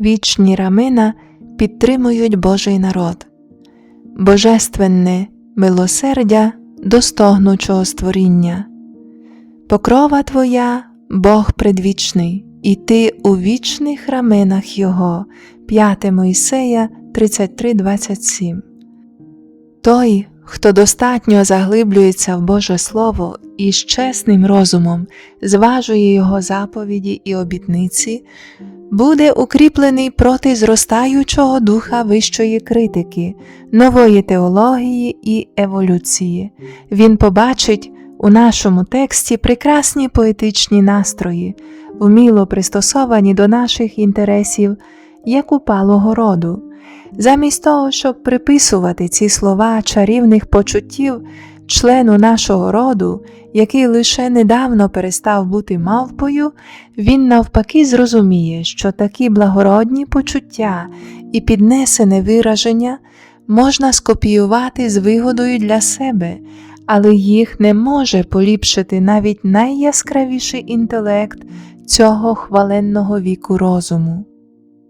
вічні рамена підтримують Божий народ, божественне милосердя до стогнучого створіння. Покрова Твоя, Бог предвічний, і Ти у вічних раменах Його. 5 Мойсея 33.27 Той, хто достатньо заглиблюється в Боже Слово і з чесним розумом зважує Його заповіді і обітниці, буде укріплений проти зростаючого духа вищої критики, нової теології і еволюції. Він побачить у нашому тексті прекрасні поетичні настрої, вміло пристосовані до наших інтересів, як упалого роду. Замість того, щоб приписувати ці слова чарівних почуттів члену нашого роду, який лише недавно перестав бути мавпою, він навпаки зрозуміє, що такі благородні почуття і піднесене вираження можна скопіювати з вигодою для себе, але їх не може поліпшити навіть найяскравіший інтелект цього хваленного віку розуму.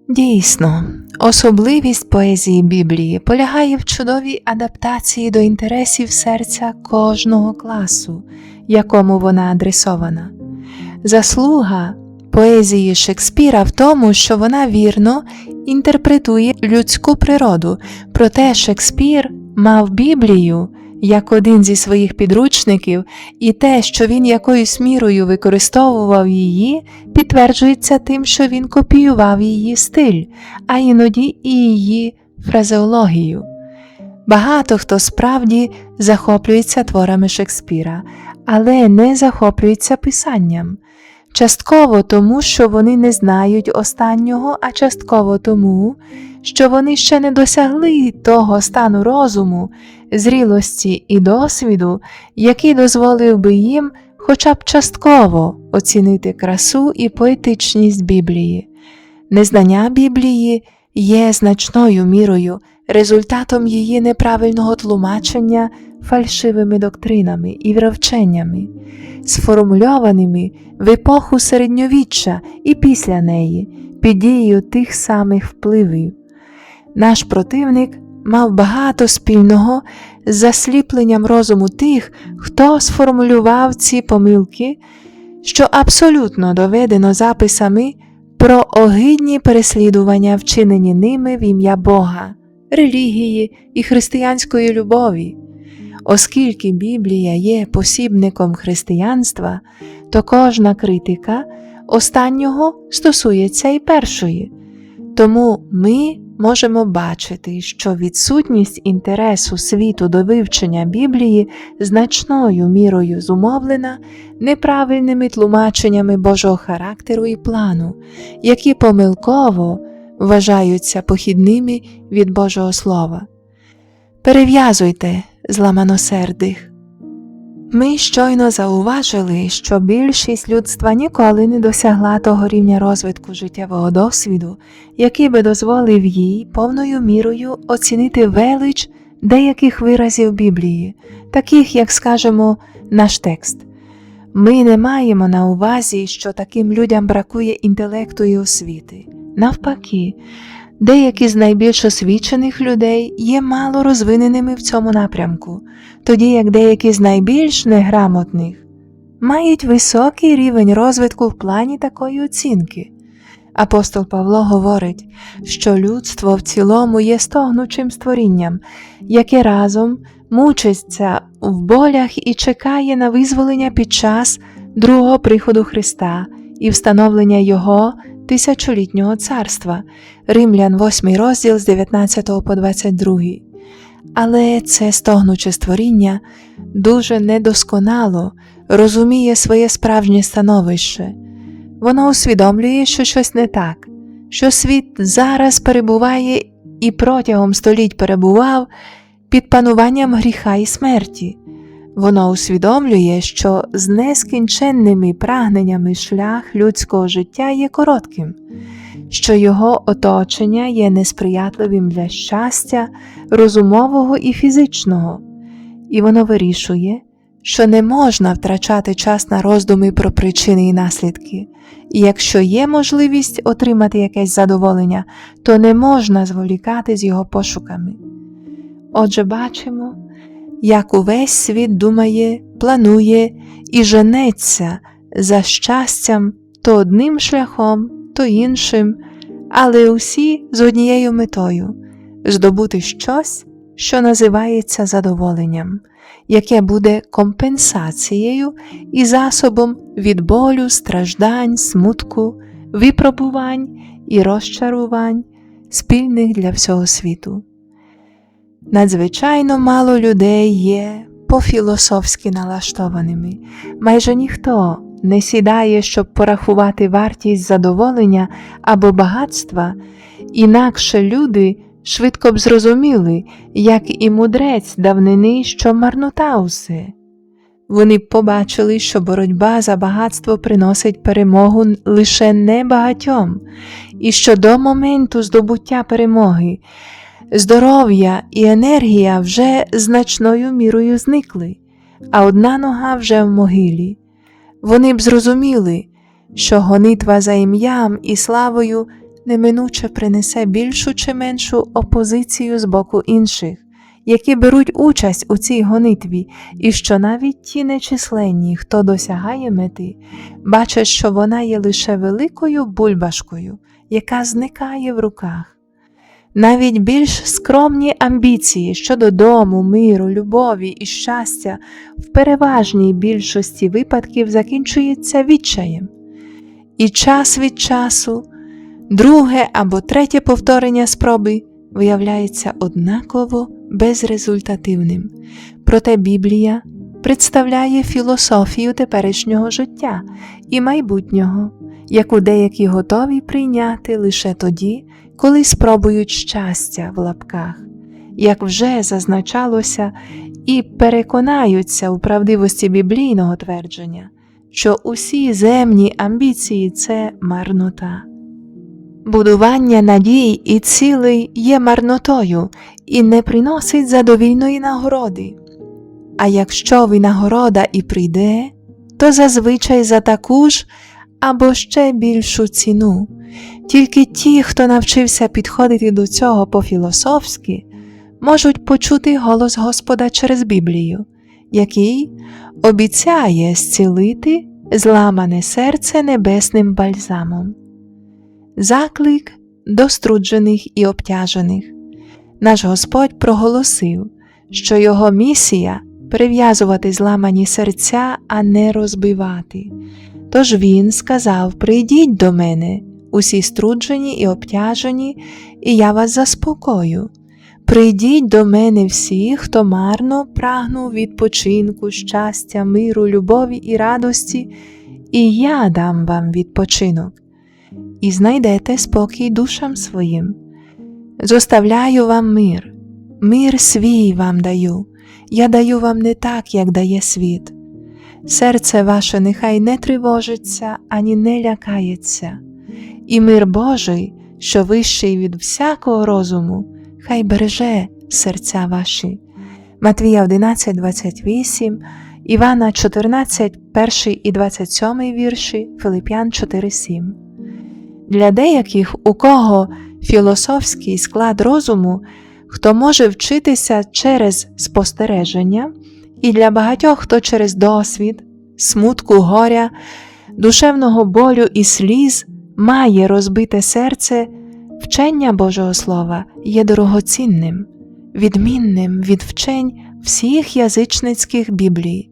Дійсно, особливість поезії Біблії полягає в чудовій адаптації до інтересів серця кожного класу, якому вона адресована. Заслуга поезії Шекспіра в тому, що вона вірно інтерпретує людську природу, проте Шекспір мав Біблію як один зі своїх підручників, і те, що він якоюсь мірою використовував її, підтверджується тим, що він копіював її стиль, а іноді і її фразеологію. Багато хто справді захоплюється творами Шекспіра, але не захоплюється писанням. Частково тому, що вони не знають останнього, а частково тому, що вони ще не досягли того стану розуму, зрілості і досвіду, який дозволив би їм хоча б частково оцінити красу і поетичність Біблії. Незнання Біблії є значною мірою результатом її неправильного тлумачення фальшивими доктринами і вровченнями, сформульованими в епоху середньовіччя і після неї під дією тих самих впливів. Наш противник мав багато спільного з засліпленням розуму тих, хто сформулював ці помилки, що абсолютно доведено записами про огидні переслідування, вчинені ними в ім'я Бога, релігії і християнської любові. Оскільки Біблія є посібником християнства, то кожна критика останнього стосується і першої. Тому ми можемо бачити, що відсутність інтересу світу до вивчення Біблії значною мірою зумовлена неправильними тлумаченнями Божого характеру і плану, які помилково вважаються похідними від Божого Слова. Перев'язуйте зламаносердих. Ми щойно зауважили, що більшість людства ніколи не досягла того рівня розвитку життєвого досвіду, який би дозволив їй повною мірою оцінити велич деяких виразів Біблії, таких, як скажемо, наш текст. Ми не маємо на увазі, що таким людям бракує інтелекту і освіти. Навпаки, Деякі з найбільш освічених людей є мало розвиненими в цьому напрямку, тоді як деякі з найбільш неграмотних мають високий рівень розвитку в плані такої оцінки. Апостол Павло говорить, що людство в цілому є стогнучим створінням, яке разом мучиться в болях і чекає на визволення під час другого приходу Христа і встановлення Його тисячолітнього царства, Римлян 8 розділ з 19 по 22. Але це стогнуче створіння дуже недосконало розуміє своє справжнє становище. Воно усвідомлює, що щось не так, що світ зараз перебуває і протягом століть перебував під пануванням гріха і смерті. Воно усвідомлює, що з нескінченними прагненнями шлях людського життя є коротким, що його оточення є несприятливим для щастя, розумового і фізичного, і воно вирішує, що не можна втрачати час на роздуми про причини і наслідки, і якщо є можливість отримати якесь задоволення, то не можна зволікати з його пошуками. Отже, бачимо, як увесь світ думає, планує і женеться за щастям то одним шляхом, то іншим, але усі з однією метою здобути щось, що називається задоволенням, яке буде компенсацією і засобом від болю, страждань, смутку, випробувань і розчарувань, спільних для всього світу. Надзвичайно мало людей є по-філософськи налаштованими, майже ніхто не сідає, щоб порахувати вартість задоволення або багатства, інакше люди швидко б зрозуміли, як і мудрець давнини, що марнота усе. Вони побачили, що боротьба за багатство приносить перемогу лише небагатьом, і що до моменту здобуття перемоги здоров'я і енергія вже значною мірою зникли, а одна нога вже в могилі. Вони б зрозуміли, що гонитва за ім'ям і славою неминуче принесе більшу чи меншу опозицію з боку інших, які беруть участь у цій гонитві, і що навіть ті нечисленні, хто досягає мети, бачать, що вона є лише великою бульбашкою, яка зникає в руках. Навіть більш скромні амбіції щодо дому, миру, любові і щастя в переважній більшості випадків закінчується відчаєм. І час від часу, друге або третє повторення спроби виявляється однаково безрезультативним. Проте Біблія представляє філософію теперішнього життя і майбутнього, яку деякі готові прийняти лише тоді, коли спробують щастя в лапках, як вже зазначалося, і переконаються у правдивості біблійного твердження, що усі земні амбіції це марнота. Будування надій і цілей є марнотою і не приносить задовільної нагороди. А якщо винагорода і прийде, то зазвичай за таку ж або ще більшу ціну. Тільки ті, хто навчився підходити до цього по-філософськи, можуть почути голос Господа через Біблію, який обіцяє зцілити зламане серце небесним бальзамом. Заклик до струджених і обтяжених. Наш Господь проголосив, що Його місія прив'язувати зламані серця, а не розбивати. Тож Він сказав: Прийдіть до мене усі струджені і обтяжені, і я вас заспокою. Прийдіть до мене всі, хто марно прагнув відпочинку, щастя, миру, любові і радості, і я дам вам відпочинок, і знайдете спокій душам своїм. Зоставляю вам мир, мир свій вам даю, я даю вам не так, як дає світ. Серце ваше нехай не тривожиться ані не лякається і мир Божий, що вищий від всякого розуму, хай береже серця ваші. Матвія 11, 28, Івана 14, 1 і 27 вірші, Филип'ян 4, 7. Для деяких, у кого філософський склад розуму, хто може вчитися через спостереження, і для багатьох, хто через досвід, смутку горя, душевного болю і сліз має розбите серце, вчення Божого Слова є дорогоцінним, відмінним від вчень всіх язичницьких біблій.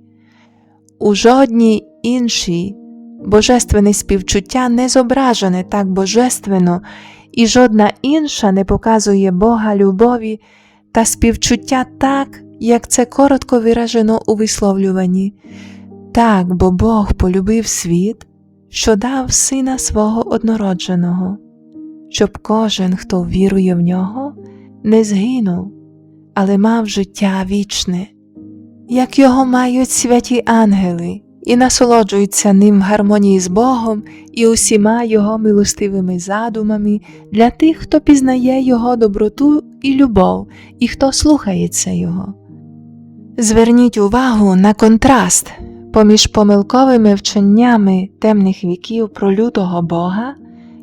У жодній іншій божественне співчуття не зображене так божественно, і жодна інша не показує Бога любові та співчуття так, як це коротко виражено у висловлюванні. Так, бо Бог полюбив світ що дав Сина свого однородженого, щоб кожен, хто вірує в нього, не згинув, але мав життя вічне, як його мають святі ангели і насолоджуються ним в гармонії з Богом і усіма Його милостивими задумами для тих, хто пізнає Його доброту і любов, і хто слухається Його. Зверніть увагу на контраст поміж помилковими вченнями темних віків про лютого Бога,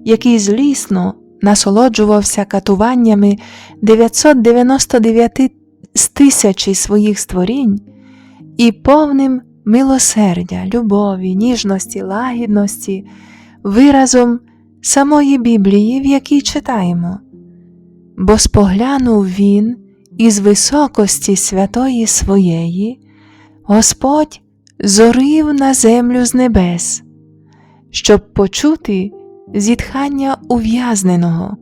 який злісно насолоджувався катуваннями 999 з тисячі своїх створінь, і повним милосердя, любові, ніжності, лагідності, виразом самої Біблії, в якій читаємо. Бо споглянув він із високості святої своєї, Господь зорив на землю з небес, щоб почути зітхання ув'язненого,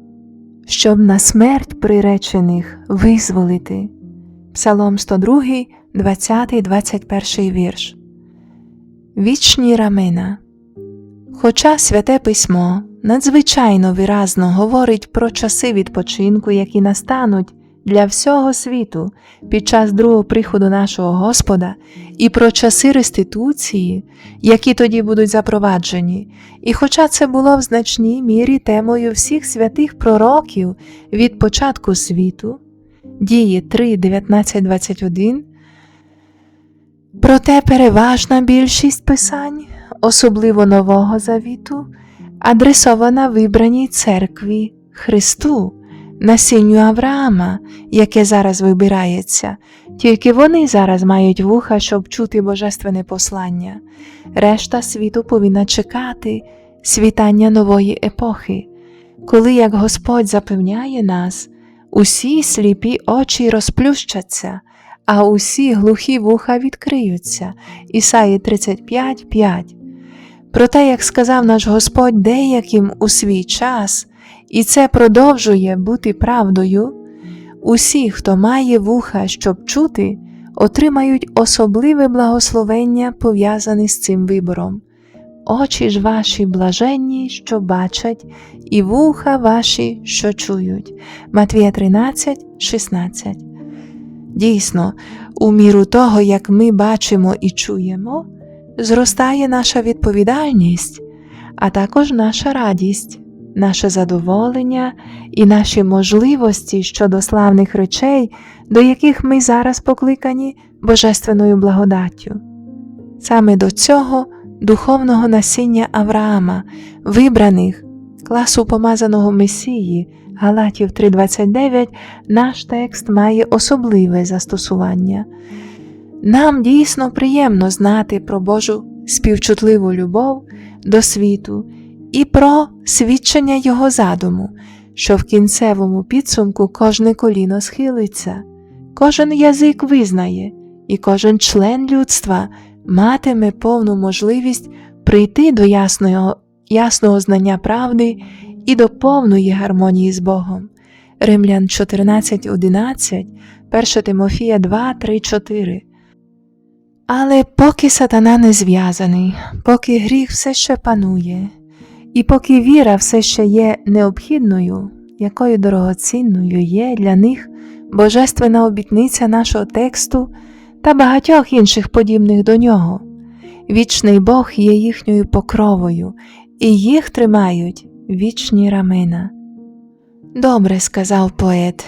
щоб на смерть приречених визволити. Псалом 102, 20, 21 вірш. Вічні рамена. Хоча святе письмо надзвичайно виразно говорить про часи відпочинку, які настануть для всього світу під час другого приходу нашого Господа, і про часи реституції, які тоді будуть запроваджені, і хоча це було в значній мірі темою всіх святих пророків від початку світу, дії 3, 19, 21, проте переважна більшість писань, особливо Нового Завіту, адресована вибраній церкві Христу, насінню Авраама, яке зараз вибирається, тільки вони зараз мають вуха, щоб чути божественне послання. Решта світу повинна чекати світання нової епохи, коли, як Господь запевняє нас, усі сліпі очі розплющаться, а усі глухі вуха відкриються. Ісаї 35, 5. Проте, як сказав наш Господь деяким у свій час, і це продовжує бути правдою, усі, хто має вуха, щоб чути, отримають особливе благословення, пов'язане з цим вибором. Очі ж ваші блаженні, що бачать, і вуха ваші, що чують. Матвія 13, 16. Дійсно, у міру того, як ми бачимо і чуємо, зростає наша відповідальність, а також наша радість, наше задоволення і наші можливості щодо славних речей, до яких ми зараз покликані Божественною благодаттю. Саме до цього духовного насіння Авраама, вибраних класу помазаного Месії Галатів 3:29, наш текст має особливе застосування. Нам дійсно приємно знати про Божу співчутливу любов до світу і про свідчення Його задуму, що в кінцевому підсумку кожне коліно схилиться, кожен язик визнає, і кожен член людства матиме повну можливість прийти до ясного, ясного знання правди і до повної гармонії з Богом. Римлян 14:11, 1 Тимофія 2, 3, 4. Але поки сатана не зв'язаний, поки гріх все ще панує, і поки віра все ще є необхідною, якою дорогоцінною є для них божественна обітниця нашого тексту та багатьох інших подібних до нього, вічний Бог є їхньою покровою, і їх тримають вічні рамена. Добре сказав поет.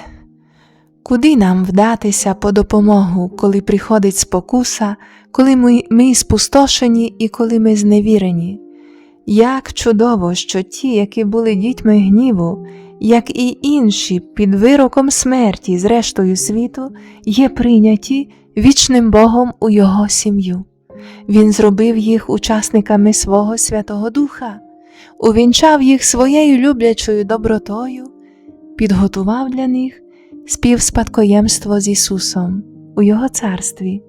Куди нам вдатися по допомогу, коли приходить спокуса, коли ми, ми спустошені і коли ми зневірені? Як чудово, що ті, які були дітьми гніву, як і інші під вироком смерті з рештою світу, є прийняті вічним Богом у Його сім'ю. Він зробив їх учасниками свого Святого Духа, увінчав їх своєю люблячою добротою, підготував для них співспадкоємство з Ісусом у Його царстві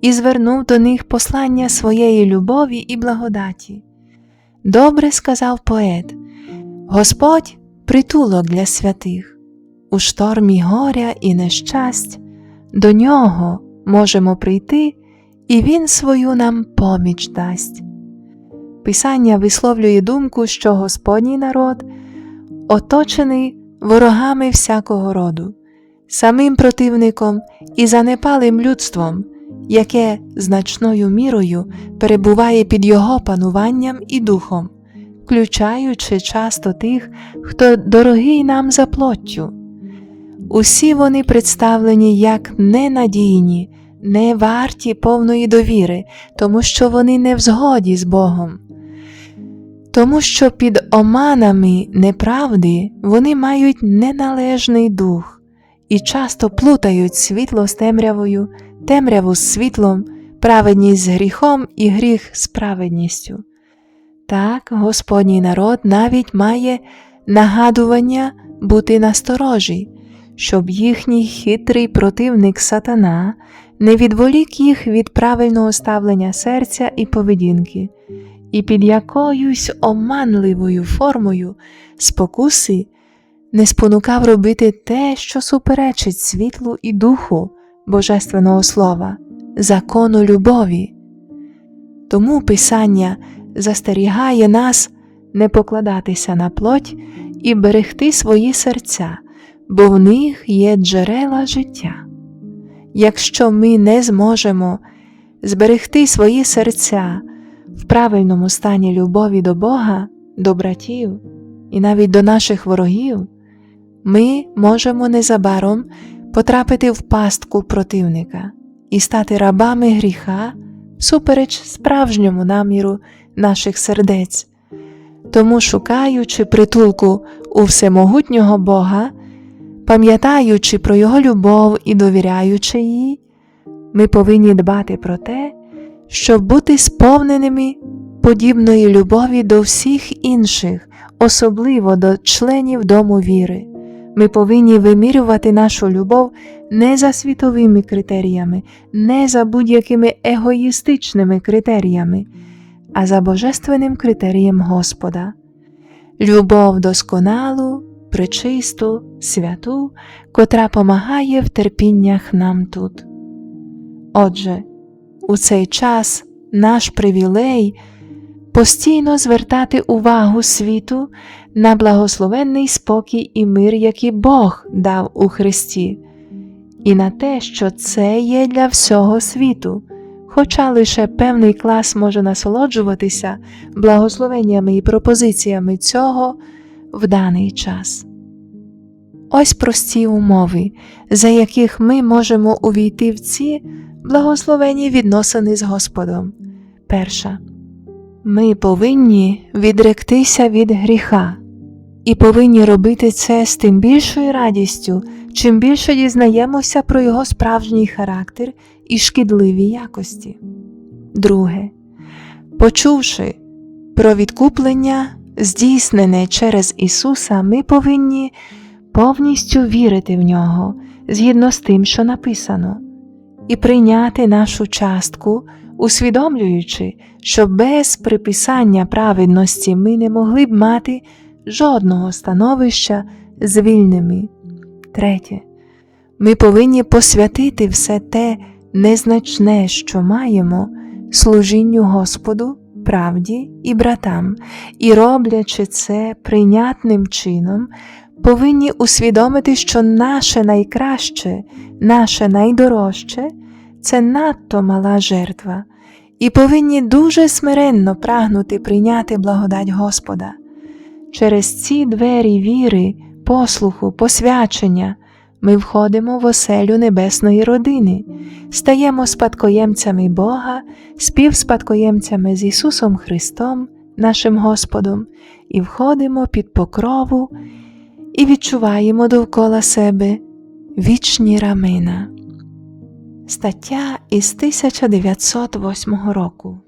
і звернув до них послання своєї любові і благодаті. Добре сказав поет, Господь притулок для святих, у штормі горя і нещасть, до нього можемо прийти, і Він свою нам поміч дасть. Писання висловлює думку, що Господній народ оточений ворогами всякого роду, самим противником і занепалим людством, яке значною мірою перебуває під його пануванням і духом, включаючи часто тих, хто дорогий нам за плоттю. Усі вони представлені як ненадійні, не варті повної довіри, тому що вони не в згоді з Богом. Тому що під оманами неправди вони мають неналежний дух і часто плутають світло з темрявою, темряву з світлом, праведність з гріхом і гріх з праведністю. Так, Господній народ навіть має нагадування бути насторожі, щоб їхній хитрий противник сатана не відволік їх від правильного ставлення серця і поведінки, і під якоюсь оманливою формою спокуси не спонукав робити те, що суперечить світлу і духу Божественного Слова, закону любові. Тому Писання застерігає нас не покладатися на плоть і берегти свої серця, бо в них є джерела життя. Якщо ми не зможемо зберегти свої серця в правильному стані любові до Бога, до братів і навіть до наших ворогів, ми можемо незабаром потрапити в пастку противника і стати рабами гріха всупереч справжньому наміру наших сердець. Тому, шукаючи притулку у всемогутнього Бога, пам'ятаючи про Його любов і довіряючи їй, ми повинні дбати про те, щоб бути сповненими подібної любові до всіх інших, особливо до членів дому віри. Ми повинні вимірювати нашу любов не за світовими критеріями, не за будь-якими егоїстичними критеріями, а за божественним критерієм Господа. Любов досконалу, пречисту, святу, котра помагає в терпіннях нам тут. Отже, у цей час наш привілей постійно звертати увагу світу на благословенний спокій і мир, який Бог дав у Христі, і на те, що це є для всього світу, хоча лише певний клас може насолоджуватися благословеннями і пропозиціями цього в даний час. Ось прості умови, за яких ми можемо увійти в ці благословені відносини з Господом. Перша. Ми повинні відректися від гріха і повинні робити це з тим більшою радістю, чим більше дізнаємося про його справжній характер і шкідливі якості. Друге. Почувши про відкуплення, здійснене через Ісуса, ми повинні повністю вірити в нього згідно з тим, що написано, і прийняти нашу частку, усвідомлюючи, що без приписання праведності ми не могли б мати жодного становища з вільними. Третє. Ми повинні посвятити все те незначне, що маємо, служінню Господу, правді і братам, і, роблячи це прийнятним чином, повинні усвідомити, що наше найкраще, наше найдорожче це надто мала жертва, і повинні дуже смиренно прагнути прийняти благодать Господа. Через ці двері віри, послуху, посвячення ми входимо в оселю небесної родини, стаємо спадкоємцями Бога, співспадкоємцями з Ісусом Христом, нашим Господом, і входимо під покрову і відчуваємо довкола себе вічні рамена. Стаття із 1908 року